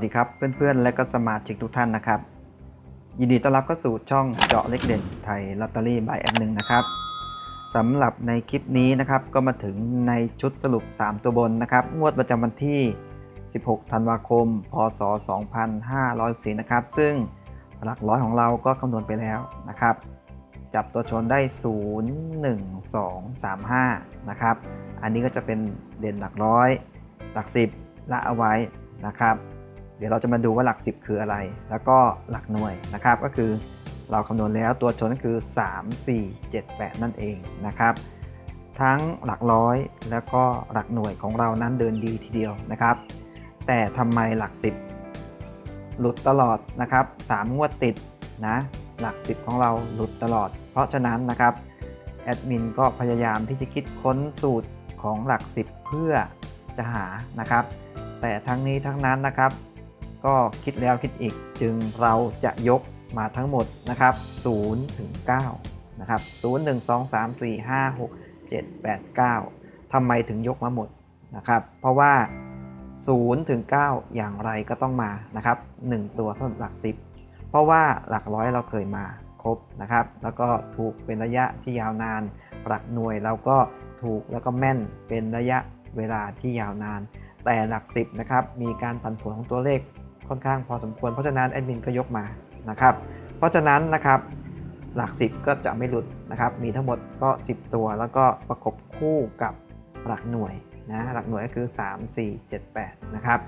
วัสดีครับเพื่อนๆ และก็สมาชิกทุกท่านนะครับ ยินดีต้อนรับเข้าสู่ช่องเจาะเล็กเด่นไทยลอตเตอรี่บายแอปหนึ่งนะครับสำหรับในคลิปนี้นะครับก็มาถึงในชุดสรุป 3 ตัวบนนะครับ งวดประจำวันที่ 16 ธันวาคม พศ 2564นะครับ ซึ่งหลักร้อยของเราก็คำนวณไปแล้วนะครับ จับตัวชนได้ 0 1 2 3 5 นะครับ อันนี้ก็จะเป็นเด่นหลักร้อย หลัก 10 ละเอาไว้นะครับ เดี๋ยวเราจะมาดูว่าหลัก 10 คืออะไร แล้วก็หลักหน่วยนะครับ ก็คือเราคำนวณแล้วตัวชนก็คือ 3 4 7 8 นั่นเองนะครับ ทั้งหลักร้อยแล้วก็หลักหน่วยของเรานั้นเดินดีทีเดียวนะครับ แต่ทำไมหลัก 10 หลุดตลอดนะครับ 3 งวดติดนะหลัก 10 ของเราหลุดตลอด เพราะฉะนั้นนะครับแอดมินก็พยายามที่จะคิดค้นสูตรของหลัก 10 เพื่อจะหานะครับ แต่ทั้งนี้ทั้งนั้นนะครับ ก็คิดแล้วคิดอีกจึงเราจะยกมาทั้งหมดนะครับ0ถึง9นะครับ0 1 2 3 4 5 6 7 8 9ทำไมถึงยกมาหมดนะครับ เพราะว่า0ถึง9อย่างไรก็ต้องมานะครับ 1 ตัวสำหรับหลัก 10 เพราะว่าหลักร้อยเราเคยมาครบนะครับ แล้วก็ถูกเป็นระยะที่ยาวนาน หลักหน่วยเราก็ถูกแล้วก็แม่นเป็นระยะเวลาที่ยาวนาน แต่หลัก 10นะครับมีการผันผวนของตัวเลข ค่อนข้างพอสมควร เพราะฉะนั้นแอดมินก็ยกมานะครับ เพราะฉะนั้นนะครับหลัก 10 ก็จะไม่หลุดนะครับ มีทั้งหมดก็ 10 ตัว แล้วก็ประกบคู่กับหลักหน่วยนะหลักหน่วยก็คือ 3 4 7 8 นะครับ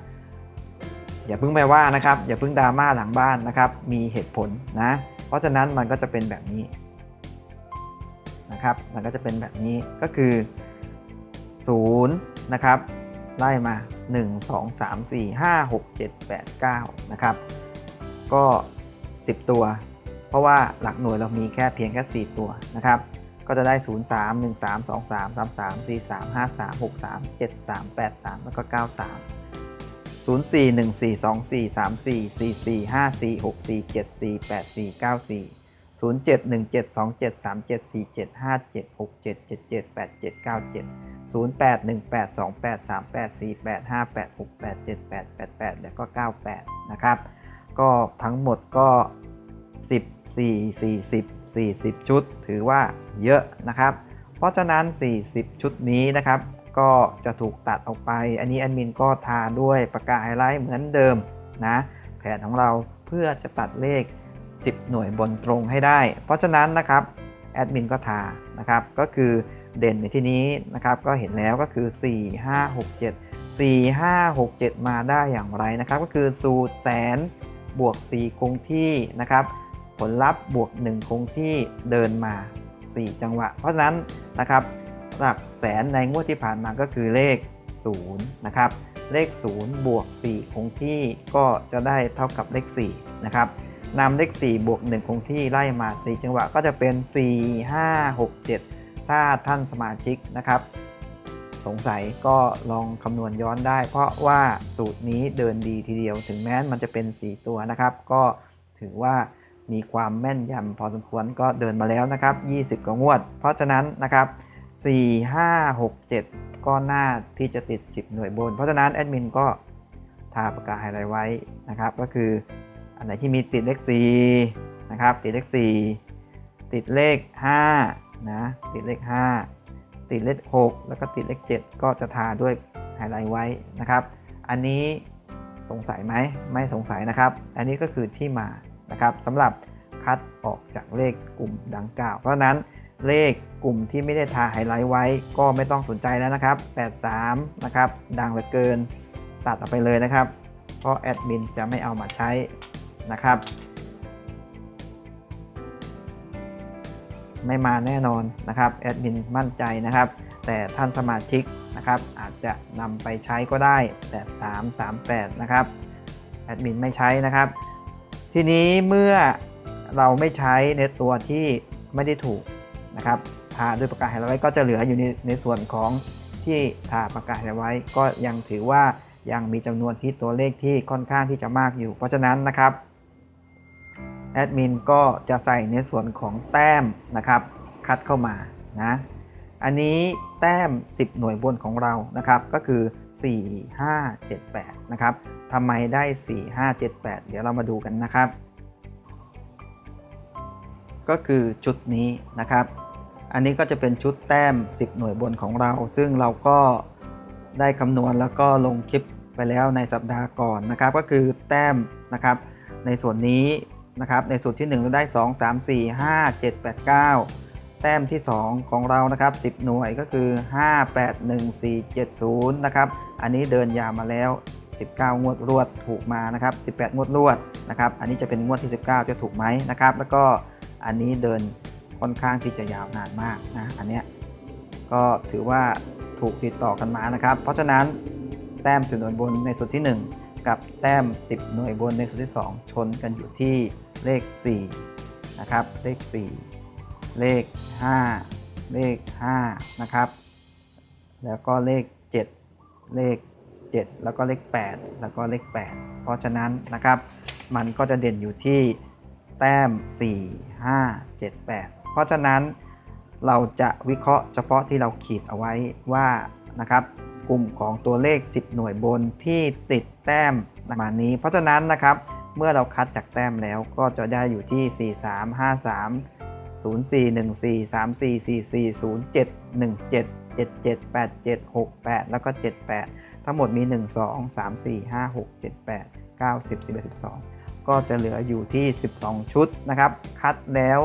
อย่าเพิ่งไปว่านะครับ อย่าเพิ่งดราม่าหลังบ้านนะครับ มีเหตุผลนะ เพราะฉะนั้นมันก็จะเป็นแบบนี้นะครับ มันก็จะเป็นแบบนี้ก็คือ0นะครับ ไล่มา 1 2 3 4 5 6 7 8 9 นะครับ ก็ 10 ตัว เพราะว่าหลักหน่วยเรามีแค่เพียงแค่ 4 ตัวนะครับ ก็จะได้ 0 3 1 3 2 3 3 3 4 3 5 3 6 3 7 3 8 3 แล้วก็ 9 3 0 4 1 4 2 4 3 4 4 4 5 4 6 4 7 4 8 4 9 4 0 7 1 7 2 7 3 7 4 7 5 7 6 7 7 7 8 7 9 7 0 8 1 8 2 8 3 8 4 8 5 8 6 8 7 8 8 8แล้วก็ 98 นะครับ ก็ทั้งหมดก็ 14 40 40 ชุด ถือว่าเยอะนะครับ เพราะฉะนั้น 40 ชุดนี้นะครับ ก็จะถูกตัดออกไป อันนี้แอดมินก็ทาด้วยปากกาไฮไลท์เหมือนเดิมนะแผนของเราเพื่อจะตัดเลข 10 หน่วยบนตรงให้ได้ เพราะฉะนั้นนะครับแอดมินก็ทานะครับก็คือ เด่นในที่นี้นะครับก็เห็นแล้วก็คือ 4 5 6 7 4 5 6 7 มาได้อย่างไรนะครับ ก็คือสูตรแสนบวก 4 คงที่นะครับ ผลลัพธ์บวก 1 คงที่เดินมา 4 จังหวะ เพราะฉะนั้นนะครับหลักแสนในงวดที่ผ่านมาก็คือเลข0นะครับเลข 0 บวก 4 คงที่ก็จะได้เท่ากับเลข 4 นะครับนำเลข 4 บวก 1 คงที่ไล่มา 4 จังหวะก็จะเป็น 4 5 6 7 ถ้าท่านสมาชิกนะครับ สงสัยก็ลองคำนวณย้อนได้ เพราะว่าสูตรนี้เดินดีทีเดียว ถึงแม้มันจะเป็น 4 ตัวนะครับ ก็ถือว่ามีความแม่นยำพอสมควรก็เดินมาแล้วนะครับ 20 กว่างวด เพราะฉะนั้นนะครับ 4 5 6 7 ก็น่าที่จะติด 10 หน่วยบน เพราะฉะนั้นแอดมินก็ทาปากกาไฮไลท์ไว้นะครับ ก็คืออันไหนที่มีติดเลข4นะครับ ติดเลข 4 ติดเลข 5 นะ ติดเลข 5 ติดเลข 6 แล้วก็ติดเลข 7 ก็จะทาด้วยไฮไลท์ไว้นะครับ อันนี้สงสัยไหมไม่สงสัยนะครับ อันนี้ก็คือที่มานะครับสำหรับคัดออกจากเลขกลุ่มดังกล่าว เพราะนั้นเลขกลุ่มที่ไม่ได้ทาไฮไลท์ไว้ ก็ไม่ต้องสนใจแล้วนะครับ 83 นะครับ ดังเหลือเกิน ตัดออกไปเลยนะครับ เพราะแอดมินจะไม่เอามาใช้นะครับ ไม่มาแน่นอนนะครับแอดมินมั่นใจนะครับ แต่ท่านสมาชิกนะครับอาจจะนำไปใช้ก็ได้แต่3 3 8นะครับแอดมินไม่ใช้นะครับ ทีนี้เมื่อเราไม่ใช้ในตัวที่ไม่ได้ถูกนะครับทาด้วยปากกาไฮไลท์ก็จะเหลืออยู่ในในส่วนของที่ทาปากกาไฮไลท์ก็ยังถือว่ายังมีจำนวนที่ตัวเลขที่ค่อนข้างที่จะมากอยู่ เพราะฉะนั้นนะครับ แอดมินก็จะใส่ในส่วนของแต้มนะครับ คัดเข้ามานะอันนี้แต้ม 10 หน่วยบนของเรานะครับ ก็คือ 4 5 7 8 นะครับทำไมได้ 4 5 7 8 เดี๋ยวเรามาดูกันนะครับ ก็คือชุดนี้นะครับ อันนี้ก็จะเป็นชุดแต้ม 10 หน่วยบนของเรา ซึ่งเราก็ได้คำนวณแล้วก็ลงคลิปไปแล้วในสัปดาห์ก่อนนะครับ ก็คือแต้มนะครับ ในส่วนนี้ นะครับในส่วนที่1เราได้ 2 3 4 5 7 8 9 แต้มที่ 2 ของเรานะครับ 10 หน่วยก็คือ 5 8 1 4 7 0 นะครับ อันนี้เดินยาวมาแล้ว 19 งวดรวดถูกมานะครับ 18 งวดรวดนะครับ อันนี้จะเป็นงวดที่ 19 จะถูกไหมนะครับ แล้วก็อันนี้เดินค่อนข้างที่จะยาวนานมากนะ อันเนี้ยก็ถือว่าถูกติดต่อกันมานะครับ เพราะฉะนั้นแต้ม10หน่วยบนในส่วนที่ 1 กับแต้ม 10 หน่วยบนในส่วนที่ 2 ชนกันอยู่ที่ เลข4นะครับเลข 4 เลข 5 เลข5นะครับแล้วก็เลข 7 เลข 7 แล้วก็เลข 8 แล้วก็เลข 8 เพราะฉะนั้นนะครับ มันก็จะเด่นอยู่ที่แต้ม 4 5 7 8 เพราะฉะนั้นเราจะวิเคราะห์เฉพาะที่เราขีดเอาไว้ว่านะครับกลุ่มของตัวเลข 10 หน่วยบนที่ติดแต้มประมาณนี้ เพราะฉะนั้นนะครับ เมื่อเราคัดจากแต้มแล้วก็จะได้อยู่ที่ 4 3 5 3 0 4 1 4 3 4 4 4 0 7 1 7 7 7 8 7 6 8 แล้วก็ 78 ทั้งหมดมี 1 2 3 4 5 6 7 8 9 10 11 12 ก็จะเหลืออยู่ที่ 12 ชุดนะครับ คัดแล้ว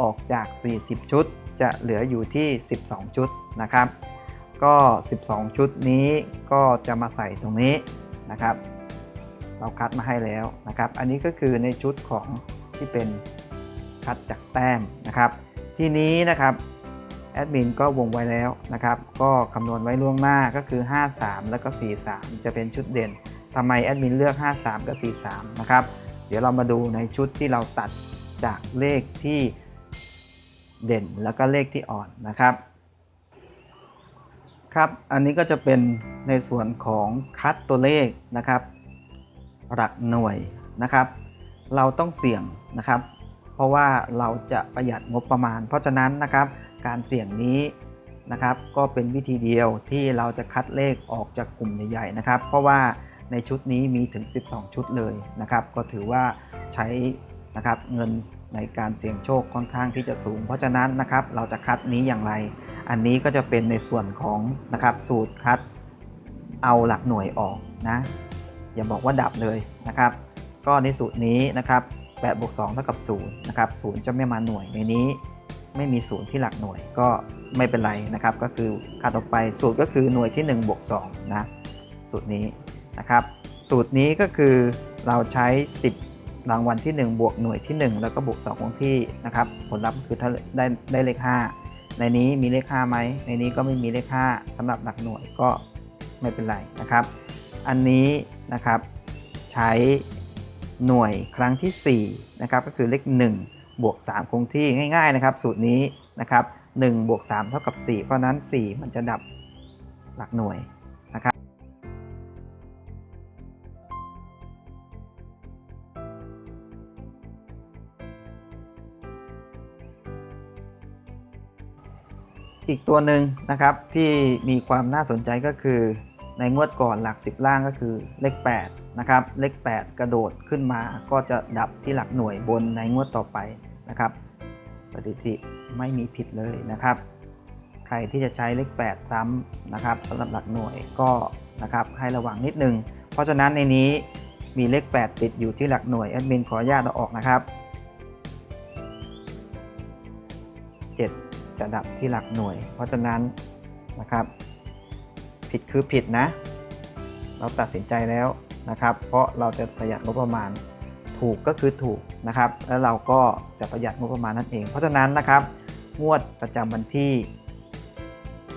ออกจาก 40 ชุด จะเหลืออยู่ที่ 12 ชุดนะครับ ก็ 12 ชุดนี้ก็จะมาใส่ตรงนี้นะครับ เราคัดมาให้แล้วนะครับ อันนี้ก็คือในชุดของที่เป็นคัดจากแต้มนะครับ ทีนี้นะครับแอดมินก็วงไว้แล้วนะครับ ก็คำนวณไว้ล่วงหน้าก็คือ 53 แล้วก็ 43 จะเป็นชุดเด่นทำไมแอดมินเลือก 53 กับ 43 นะครับ เดี๋ยวเรามาดูในชุดที่เราตัดจากเลขที่เด่นแล้วก็เลขที่อ่อนนะครับ ครับ อันนี้ก็จะเป็นในส่วนของคัดตัวเลขนะครับ หลักหน่วยนะครับ เราต้องเสี่ยงนะครับ เพราะว่าเราจะประหยัดงบประมาณ เพราะฉะนั้นนะครับ การเสี่ยงนี้นะครับ ก็เป็นวิธีเดียวที่เราจะคัดเลขออกจากกลุ่มใหญ่ๆนะครับ เพราะว่าในชุดนี้มีถึง 12 ชุดเลยนะครับ ก็ถือว่าใช้นะครับเงินในการเสี่ยงโชคค่อนข้างที่จะสูง เพราะฉะนั้นนะครับเราจะคัดนี้อย่างไร อันนี้ก็จะเป็นในส่วนของนะครับสูตรคัดเอาหลักหน่วยออกนะ อย่าบอกว่าดับเลยนะครับ ก็ในสูตรนี้นะครับ8บวก2เท่ากับ0นะครับ0จะไม่มาหน่วยในนี้ ไม่มีศูนย์ที่หลักหน่วยก็ไม่เป็นไรนะครับ ก็คือคัดออกไปสูตรก็คือหน่วยที่1บวก2นะสูตรนี้นะครับ สูตรนี้ก็คือเราใช้ 10 รางวัลที่ 1 บวกหน่วยที่ 1 แล้วก็บวก2ของที่นะครับ ผลลัพธ์คือถ้าได้ได้เลข 5 ในนี้มีเลข5ไหมในนี้ก็ไม่มีเลข5สำหรับหลักหน่วยก็ไม่เป็นไรนะครับ อันนี้นะครับใช้หน่วยครั้งที่4นะครับก็คือเลข1บวก3คงที่ง่าย ๆนะครับ สูตรนี้นะครับ1บวก3เท่ากับ 4 เพราะนั้น 4 มันจะดับหลักหน่วยนะครับอีกตัวหนึ่งนะครับที่มีความน่าสนใจก็คือ ในงวดก่อนหลัก 10 ล่างก็คือเลข8นะครับเลข 8 กระโดดขึ้นมาก็จะดับที่หลักหน่วยบนในงวดต่อไปนะครับ สถิติไม่มีผิดเลยนะครับ ใครที่จะใช้เลข 8 ซ้ำนะครับสำหรับหลักหน่วยก็นะครับให้ระวังนิดนึง เพราะฉะนั้นในนี้มีเลข 8 ติดอยู่ที่หลักหน่วยแอดมินขออนุญาตเอาออกนะครับ 7 จะดับที่หลักหน่วย เพราะฉะนั้นนะครับ ผิดคือผิดนะ เราตัดสินใจแล้วนะครับ เพราะเราจะประหยัดงบประมาณถูกก็คือถูกนะครับ แล้วเราก็จะประหยัดงบประมาณนั่นเอง เพราะฉะนั้นนะครับงวดประจำวันที่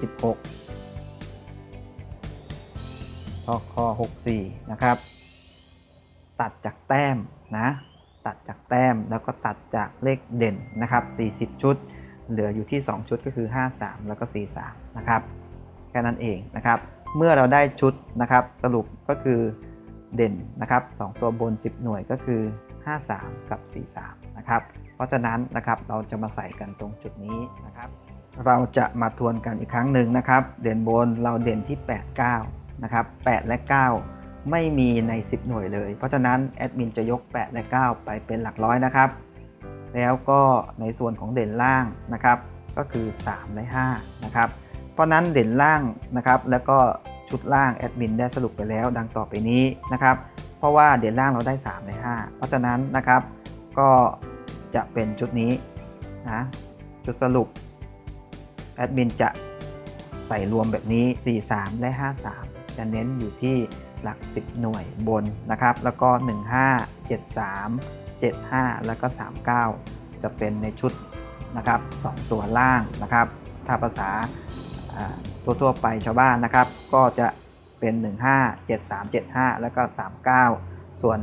16ทค64 นะครับ ตัดจากแต้มนะตัดจากแต้มแล้วก็ตัดจากเลขเด่นนะครับ 40 ชุด เหลืออยู่ที่ 2 ชุดก็คือ 53 แล้วก็ 43 นะครับ ค่นั้นเองนะครับ เมื่อเราได้ชุดนะครับสรุปก็คือเด่นนะครับ2ตัวบน 10 หน่วยก็คือ 53 กับ 43 นะครับ เพราะฉะนั้นนะครับเราจะมาใส่กันตรงจุดนี้นะครับ เราจะมาทวนกันอีกครั้งหนึ่งนะครับ เด่นบนเราเด่นที่ 8 9 นะครับ 8 และ 9 ไม่มีใน 10 หน่วยเลย เพราะฉะนั้นแอดมินจะยก 8 และ 9 ไปเป็นหลักร้อยนะครับ แล้วก็ในส่วนของเด่นล่างนะครับ ก็คือ 3 และ 5 นะครับ เพราะนั้นเด่นล่างนะครับ แล้วก็ชุดล่างแอดมินได้สรุปไปแล้วดังต่อไปนี้นะครับ เพราะว่าเด่นล่างเราได้ 3 ใน 5 เพราะฉะนั้นนะครับ ก็จะเป็นชุดนี้นะชุดสรุปแอดมินจะใส่รวมแบบนี้ 43 และ 53 จะเน้นอยู่ที่หลัก 10 หน่วยบนนะครับ แล้วก็ 15 73 75 แล้วก็ 39 จะเป็นในชุดนะครับ 2 ตัวล่างนะครับ ถ้าภาษา ทั่วๆไปชาวบ้านนะครับ ก็จะเป็น 15 73 75 แล้วก็ 39 ส่วน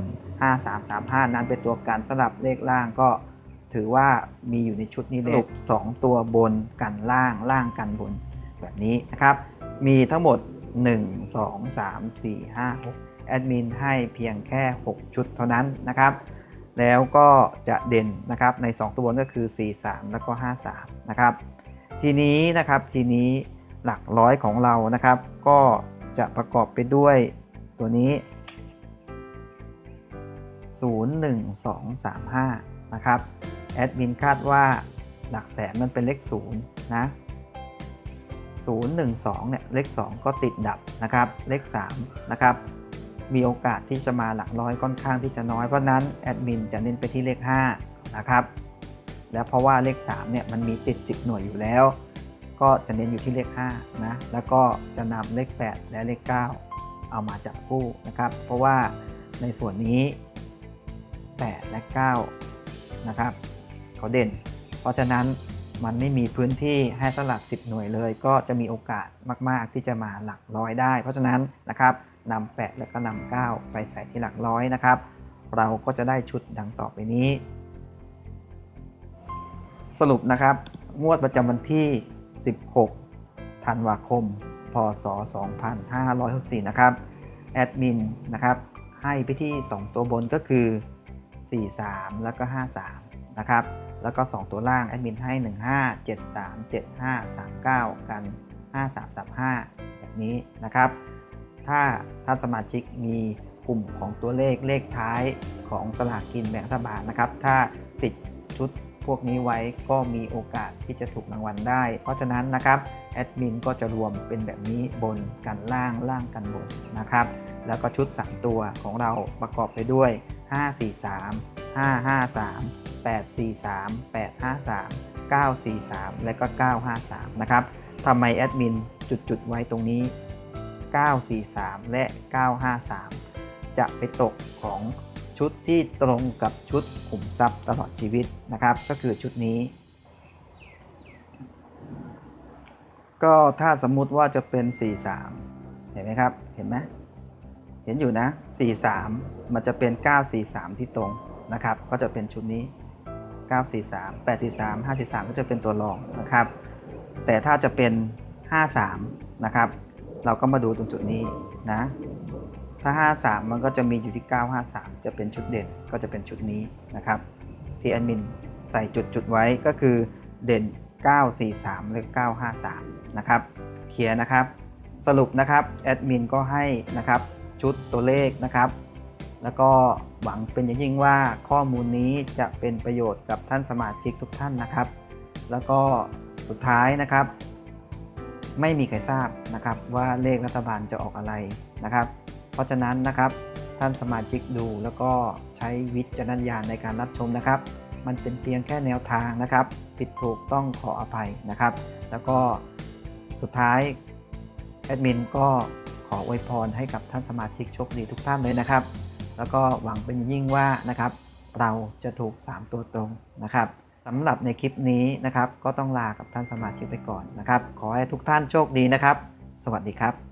5335 นั้นเป็นตัวการสลับเลขล่างก็ถือว่ามีอยู่ในชุดนี้เลยสองตัวบนกันล่างล่างกันบนแบบนี้นะครับ มีทั้งหมด 1 2 3 4 5 6แอดมินให้เพียงแค่ 6 ชุดเท่านั้นนะครับ แล้วก็จะเด่นนะครับใน 2 ตัวบนก็คือ 4 3 แล้วก็ 5 3 นะครับ ทีนี้นะครับทีนี้ หลักร้อยของเรานะครับ ก็จะประกอบไปด้วยตัวนี้ 0 1 2 3 5 นะครับ แอดมินคาดว่าหลักแสนมันเป็นเลข0นะ 0 1 2 เนี่ย เลข 2 ก็ติดดับนะครับ เลข 3 นะครับ มีโอกาสที่จะมาหลักร้อยค่อนข้างที่จะน้อยเพราะนั้นแอดมินจะเน้นไปที่เลข 5 นะครับ แล้วเพราะว่าเลข 3 เนี่ย มันมีติด 10 หน่วยอยู่แล้ว ก็จะเน้นอยู่ที่เลข5นะแล้วก็จะนำเลข 8 และเลข 9 เอามาจับคู่นะครับ เพราะว่าในส่วนนี้ 8 และ 9 นะครับเขาเด่น เพราะฉะนั้นมันไม่มีพื้นที่ให้สลัก 10 หน่วยเลย ก็จะมีโอกาสมาก ๆ ที่จะมาหลักร้อยได้ เพราะฉะนั้นนะครับนำ8แล้วก็นำ9ไปใส่ที่หลักร้อยนะครับ เราก็จะได้ชุดดังต่อไปนี้ สรุปนะครับ งวดประจำวันที่ 16 ธันวาคม พศ 2564 นะครับ แอดมินนะครับ ให้ไปที่ 2 ตัวบนก็คือ 43 แล้วก็ 53 นะครับ แล้วก็ 2 ตัวล่าง แอดมินให้ 15 73 75 39 กัน 5335 แบบนี้นะครับ ถ้าท่านสมาชิกมีกลุ่มของตัวเลขเลขท้ายของสลากกินแบ่งรัฐบาลนะครับ ถ้าติดชุด พวกนี้ไว้ก็มีโอกาสที่จะถูกรางวัลได้ เพราะฉะนั้นนะครับแอดมินก็จะรวมเป็นแบบนี้บนกันล่างล่างกันบนนะครับ แล้วก็ชุด 3 ตัวของเราประกอบไปด้วย 543 553 843 853 943 และก็ 953 นะครับทำไมแอดมินจุดจุดๆไว้ตรงนี้ 943 และ 953 จะไปตกของ ชุดที่ตรงกับชุดขุมทรัพย์ตลอดชีวิตนะครับ ก็คือชุดนี้ ก็ถ้าสมมุติว่าจะเป็น 43 เห็นไหมครับ เห็นไหมเห็นอยู่นะ 43 มันจะเป็น 943 ที่ตรงนะครับ ก็จะเป็นชุดนี้ 943 843 543 ก็จะเป็นตัวรองนะครับ แต่ถ้าจะเป็น 53 นะครับ เราก็มาดูตรงจุดนี้นะ ถ้า 53 มันก็จะมีอยู่ที่ 953 จะเป็นชุดเด่นก็จะเป็นชุดนี้นะครับ ที่แอดมินใส่จุดจุดๆไว้ก็คือเด่น 943และ953 นะครับเคลียร์นะครับ สรุปนะครับแอดมินก็ให้นะครับชุดตัวเลขนะครับ แล้วก็หวังเป็นอย่างยิ่งว่าข้อมูลนี้จะเป็นประโยชน์กับท่านสมาชิกทุกท่านนะครับ แล้วก็สุดท้ายนะครับ ไม่มีใครทราบนะครับว่าเลขรัฐบาลจะออกอะไรนะครับ เพราะฉะนั้นนะครับท่านสมาชิกดูแล้วก็ใช้วิจารณญาณในการรับชมนะครับ มันเป็นเพียงแค่แนวทางนะครับ ผิดถูกต้องขออภัยนะครับ แล้วก็สุดท้ายแอดมินก็ขออวยพรให้กับท่านสมาชิกโชคดีทุกท่านเลยนะครับ แล้วก็หวังเป็นอย่างยิ่งว่านะครับ เราจะถูก 3 ตัวตรงนะครับสำหรับในคลิปนี้นะครับ ก็ต้องลากับท่านสมาชิกไปก่อนนะครับ ขอให้ทุกท่านโชคดีนะครับ สวัสดีครับ